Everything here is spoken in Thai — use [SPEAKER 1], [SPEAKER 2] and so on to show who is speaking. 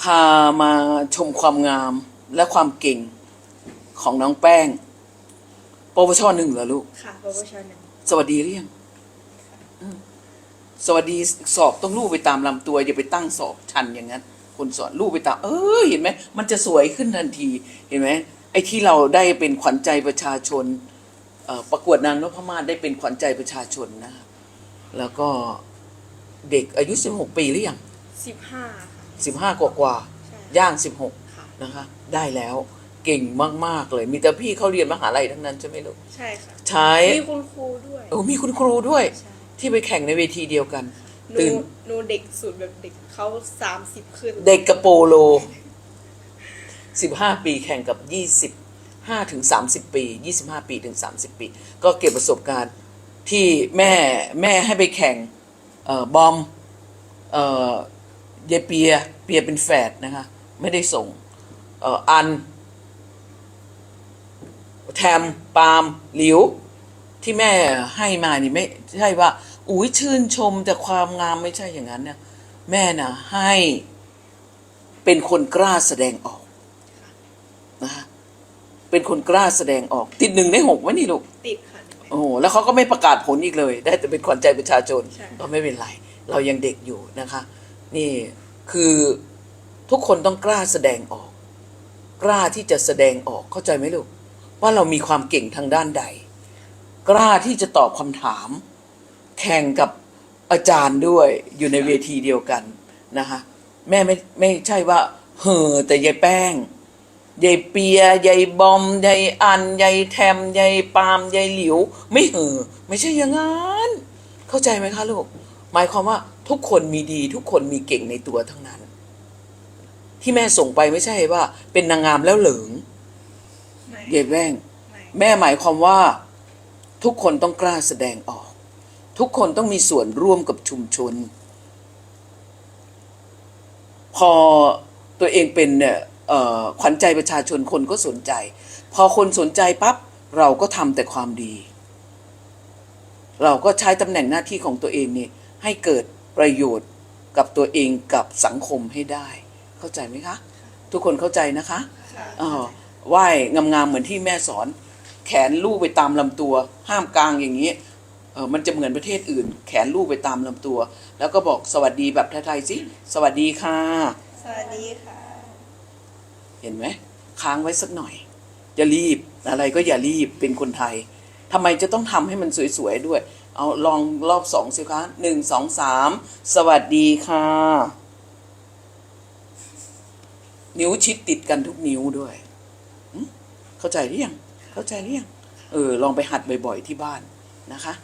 [SPEAKER 1] พามาชมความงามและความเก่งของน้องแป้ง ปวชหนึ่งเหรอลูก
[SPEAKER 2] ค่ะปวชหนึ่ง
[SPEAKER 1] สวัสดีเรียงอืมสวัสดีสอบต้องลูบไปตามลำตัว อย่าไปตั้งสอบชันอย่างนั้น คนสอนลูบไปตาม เออเห็นไหมมันจะสวยขึ้นทันทีเห็นไหมไอ้ที่เราได้เป็นขวัญใจประชาชนเอ่อประกวดนางนพมาศได้เป็นขวัญใจประชาชนนะแล้วก็เด็กอายุสิบหกปีหรือยัง
[SPEAKER 2] สิบห้าค่ะ
[SPEAKER 1] สิบห้ากว่ากว่า
[SPEAKER 2] ใช่
[SPEAKER 1] ย่างสิบหก
[SPEAKER 2] ค่ะ
[SPEAKER 1] นะคะ ได้แล้วเก่งมาก ๆ เลย มีแต่พี่เขาเรียนมหาลัยทั้งนั้นใช่ไหมลูก
[SPEAKER 2] ใช่ค่ะ
[SPEAKER 1] ใช้
[SPEAKER 2] มีคุณครูด้วย
[SPEAKER 1] โอ้มีคุณครูด้วย
[SPEAKER 2] ใช่
[SPEAKER 1] ที่ไปแข่งในเวทีเดียวกัน
[SPEAKER 2] หนู
[SPEAKER 1] ตื่น
[SPEAKER 2] หนูเด็กสุดแบบเด็กเขาสามสิบขึ้น
[SPEAKER 1] เด็กกระโปโลสิบห้าปีแข่งกับยี่สิบห้าถึงสามสิบปียี่สิบห้าปีถึงสามสิบปี ก็เก็บประสบการณ์ที่แม่แม่ให้ไปแข่งเอ่อบอมเอ่อ ยายเปีย เปียเป็นแฝดนะคะ ไม่ได้ส่ง เอ่ออัน แทม ปาล์มหลิว ที่แม่ให้มานี่ไม่ใช่ว่า อุ้ยชื่นชมแต่ความงามไม่ใช่อย่างนั้นเนี่ยแม่น่ะให้เป็นคนกล้าแสดงออกนะคะเป็นคนกล้าแสดงออก ติดหนึ่งในหกวะนี่ลูก
[SPEAKER 2] ติดค่ะ
[SPEAKER 1] โอ้โหแล้วเขาก็ไม่ประกาศผลอีกเลย ได้แต่เป็นขวัญใจประชาชน
[SPEAKER 2] ใช่
[SPEAKER 1] ก็ไม่เป็นไร เรายังเด็กอยู่นะคะ นี่คือทุกคนต้องกล้าแสดงออก กล้าที่จะแสดงออกเข้าใจไหมลูกว่าเรามีความเก่งทางด้านใด กล้าที่จะตอบคำถาม แข่งกับอาจารย์ด้วยอยู่ในเวทีเดียวกันนะคะแม่ไม่ไม่ใช่ว่าเห่อแต่ยายแป้งยายเปียยายบอมยายอันยายแทมยายปาล์มยายหลิว ไม่เห่อไม่ใช่อย่างนั้น เข้าใจไหมคะลูก หมายความว่าทุกคนมีดีทุกคนมีเก่งในตัวทั้งนั้น ที่แม่ส่งไปไม่ใช่ว่า เป็นนางงามแล้วเหลิง
[SPEAKER 2] ไม่
[SPEAKER 1] ยายแป้ง
[SPEAKER 2] ไม่
[SPEAKER 1] แม่หมายความว่า ทุกคนต้องกล้าแสดงออก ทุกคนต้องมีส่วนร่วมกับชุมชน พอตัวเองเป็นเนี่ยเอ่อขวัญใจประชาชนคนก็สนใจ พอคนสนใจปั๊บเราก็ทำแต่ความดี เราก็ใช้ตำแหน่งหน้าที่ของตัวเองนี่ ให้เกิดประโยชน์กับตัวเองกับสังคมให้ได้ เข้าใจไหมคะ ทุกคนเข้าใจนะคะ
[SPEAKER 2] ค่ะ
[SPEAKER 1] อ๋อไหว้งามๆเหมือนที่แม่สอน แขนลูบไปตามลำตัว ห้ามกลางอย่างนี้เออมันจะเหมือนประเทศอื่น แขนลูบไปตามลำตัว แล้วก็บอกสวัสดีแบบไทยๆสิสวัสดีค่ะ
[SPEAKER 2] สวัสดีค่ะ
[SPEAKER 1] เห็นไหมค้างไว้สักหน่อยอย่ารีบอะไรก็อย่ารีบเป็นคนไทย ทำไมจะต้องทำให้มันสวยๆด้วย เอาลองรอบสองสิคะหนึ่งสองสามสวัสดีค่ะ นิ้วชิดติดกันทุกนิ้วด้วยเข้าใจหรือยังเข้าใจหรือยังเออลองไปหัดบ่อยๆที่บ้านนะคะ